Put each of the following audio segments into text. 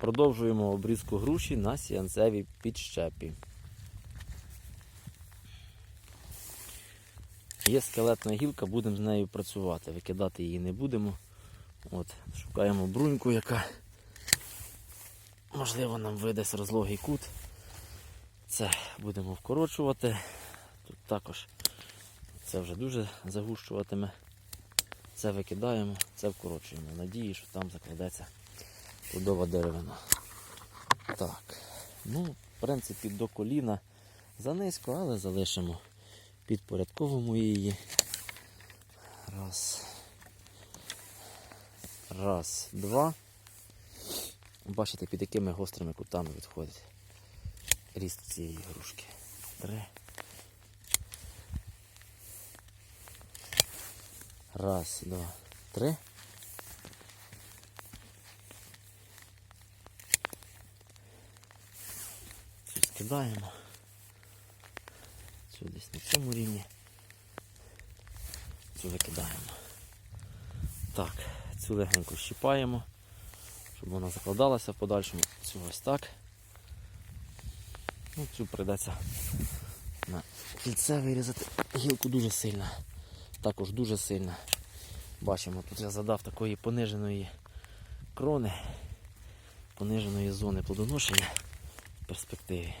Продовжуємо обрізку груші на сіянцевій підщепі. Є скелетна гілка, будемо з нею працювати. Викидати її не будемо. От, шукаємо бруньку, яка можливо нам видасть розлогий кут. Це будемо вкорочувати. Тут також це вже дуже загущуватиме. Це викидаємо, це вкорочуємо. В Надії, що там закладеться плодова деревина. Так. Ну, в принципі, до коліна занизько, але залишимо. Підпорядковуємо її. Раз. Раз, два. Бачите, під якими гострими кутами відходить ріст цієї грушки. Три. Раз, два, три. Цю скидаємо. Цю десь на цьому рівні. Цю викидаємо. Так, цю легенько щіпаємо, щоб вона закладалася в подальшому. Цю ось так. Ну, цю прийдеться на кільце вирізати. Гілку дуже сильна. Також дуже сильна. Бачимо, тут я задав такої пониженої крони, пониженої зони плодоношення в перспективі.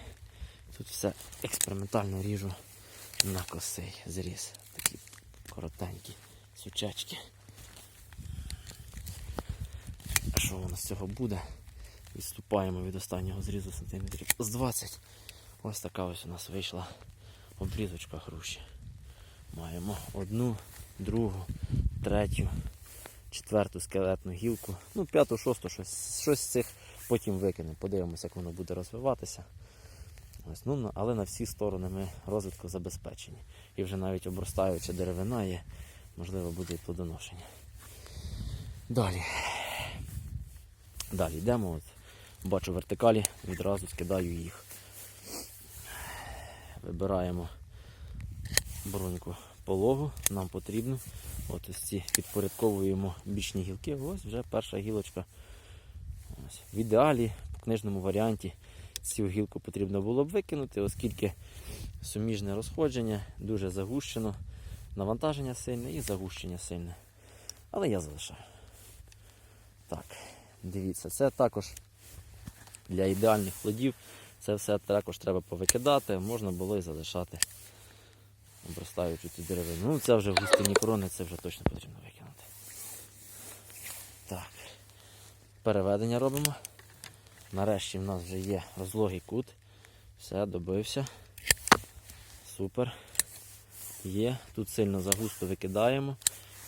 Тут все експериментально ріжу на косий зріз. Такі коротенькі сучачки. А що воно з цього буде? Відступаємо від останнього зрізу сантиметрів з 20. Ось така ось у нас вийшла обрізочка груші. Маємо одну, другу, третю, четверту скелетну гілку. Ну, п'яту, шосту, щось, щось з цих потім викинемо. Подивимося, як воно буде розвиватися. Ось, ну, але на всі сторони ми розвитку забезпечені. І вже навіть обростаюча деревина є, можливо, буде і плодоношення. Далі. Далі йдемо. От, бачу вертикалі, відразу скидаю їх. Вибираємо броньку пологу, нам потрібно. От ось ці підпорядковуємо бічні гілки. Ось вже перша гілочка. Ось. В ідеалі, по книжному варіанті, цю гілку потрібно було б викинути, оскільки суміжне розходження дуже загущено, навантаження сильне і загущення сильне. Але я залишаю. Так, дивіться, це також для ідеальних плодів. Це все також треба повикидати, можна було і залишати обростаючу цю деревину. Ну, це вже густині крони, це вже точно потрібно викинути. Так. Переведення робимо. Нарешті в нас вже є розлогий кут. Все, добився. Супер. Є. Тут сильно загусто викидаємо,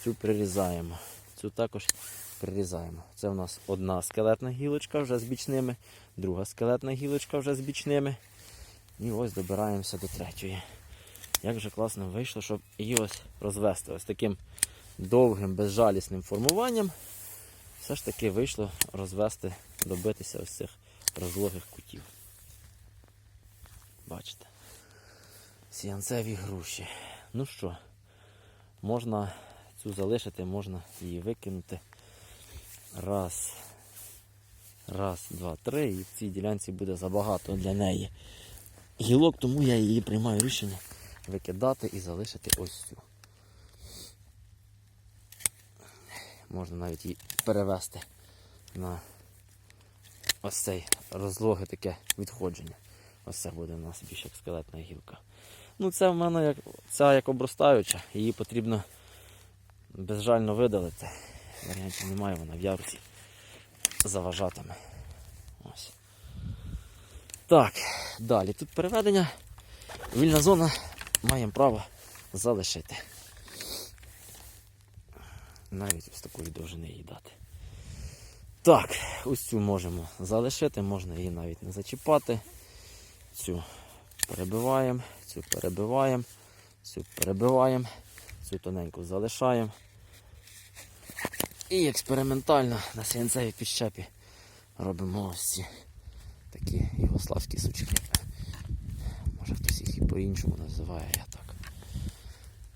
цю прирізаємо. Цю також прирізаємо. Це в нас одна скелетна гілочка вже з бічними, друга скелетна гілочка вже з бічними. І ось добираємося до третьої. Як же класно вийшло, щоб її ось розвести ось таким довгим, безжалісним формуванням. Все ж таки вийшло розвести, добитися ось цих розлогих кутів. Бачите? Сіянцеві груші. Ну що, можна цю залишити, можна її викинути. Раз. Раз, два, три. І в цій ділянці буде забагато для неї гілок, тому я її приймаю рішення викидати і залишити ось цю. Можна навіть її перевести на ось цей розлоге таке відходження. Ось це буде у нас більш як скелетна гілка. Ну це в мене як ця як обростаюча, її потрібно безжально видалити. Варіантів немає, вона в ярусі заважатиме. Так, далі тут переведення. Вільна зона маємо право залишити. Навіть ось такої довжини їй дати. Так, ось цю можемо залишити, можна її навіть не зачіпати. Цю перебиваємо, цю перебиваємо, цю перебиваємо, цю тоненьку залишаємо. І експериментально на сіянцевій підщепі робимо ось ці такі югославські сучки. Може хтось їх і по-іншому називає, я так.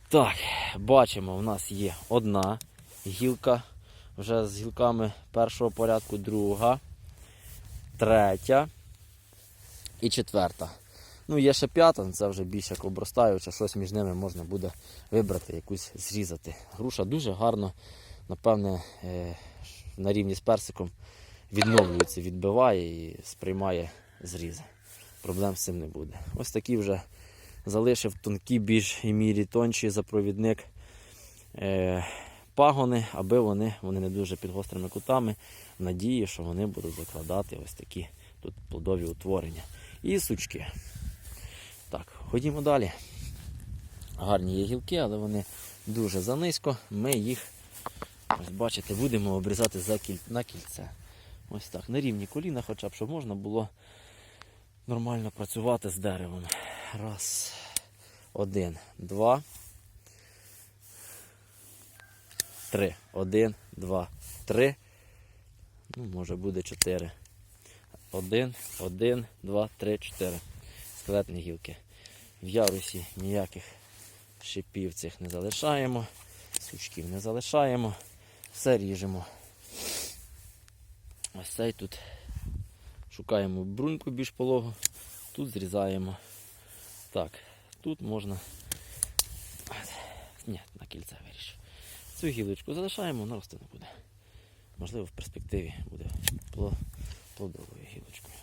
Так, бачимо, в нас є одна гілка вже з гілками першого порядку, друга. третя і четверта. Ну, є ще п'ята, це вже більш як обростаюча, щось між ними можна буде вибрати, якусь зрізати. Груша дуже гарно, напевне, е, на рівні з персиком відновлюється, відбиває і сприймає зрізи. Проблем з цим не буде. Ось такі вже залишив тонкі, більш і мірі тонші запровідник е, пагони, аби вони, вони не дуже під гострими кутами, надії, що вони будуть закладати ось такі тут плодові утворення. І сучки. Так, ходімо далі. Гарні є гілки, але вони дуже занизько. Ми їх, ось бачите, будемо обрізати за кіль... на кільце. Ось так, на рівні коліна, хоча б щоб можна було нормально працювати з деревом. Раз, один, два. Три. Один, два, три. Ну, може буде чотири. Один, один, два, три, чотири. Скелетні гілки. В ярусі ніяких шипів цих не залишаємо, сучків не залишаємо, все ріжемо. Ось цей тут шукаємо бруньку більш пологу, тут зрізаємо. Так, тут можна. Ні, на кільце вирішив. Цю гілочку залишаємо, вона рости не буде. Можливо, в перспективі буде плодовою гілочкою.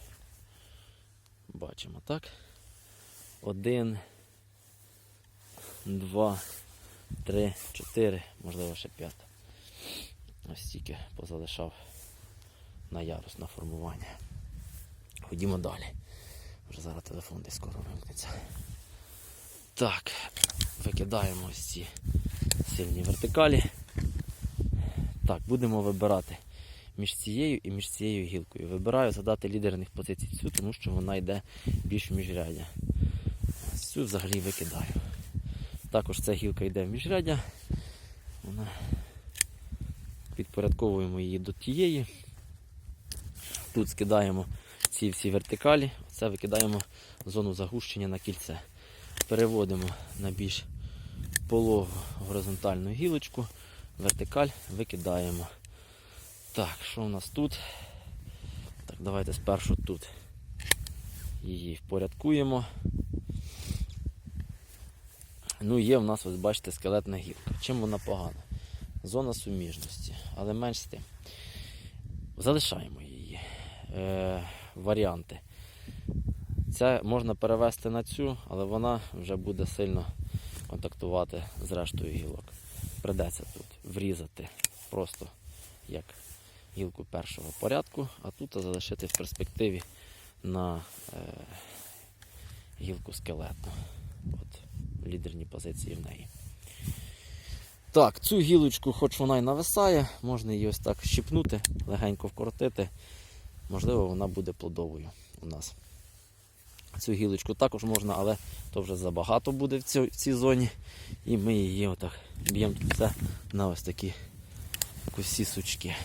Бачимо, так? Один, два, три, чотири, можливо, ще п'ята. Ось стільки позалишав на ярус на формування. Ходімо далі. Вже зараз телефон десь скоро вимкнеться. Так, викидаємо ось ці сильні вертикалі. Так, будемо вибирати між цією і між цією гілкою. Вибираю задати лідерних позицій цю, тому що вона йде більш в міжряддя. Цю взагалі викидаю. Також ця гілка йде в міжряддя. Вона підпорядковуємо її до тієї. Тут скидаємо ці всі вертикалі, це викидаємо зону загущення на кільце. Переводимо на більш пологу горизонтальну гілочку, вертикаль викидаємо. Так, що у нас тут? Так, давайте спершу тут її впорядкуємо. Ну, є в нас, ось бачите, скелетна гілка. Чим вона погана? Зона суміжності, але менш з тим. Залишаємо її. Е, варіанти. Це можна перевести на цю, але вона вже буде сильно контактувати з рештою гілок. Придеться тут врізати просто як гілку першого порядку, а тут залишити в перспективі на е, гілку скелетну. От, лідерні позиції в неї. Так, цю гілочку, хоч вона і нависає, можна її ось так щипнути, легенько вкоротити. Можливо, вона буде плодовою у нас. Цю гілочку також можна, але то вже забагато буде в цій, в цій зоні. І ми її отак б'ємо все на ось такі косі сучки.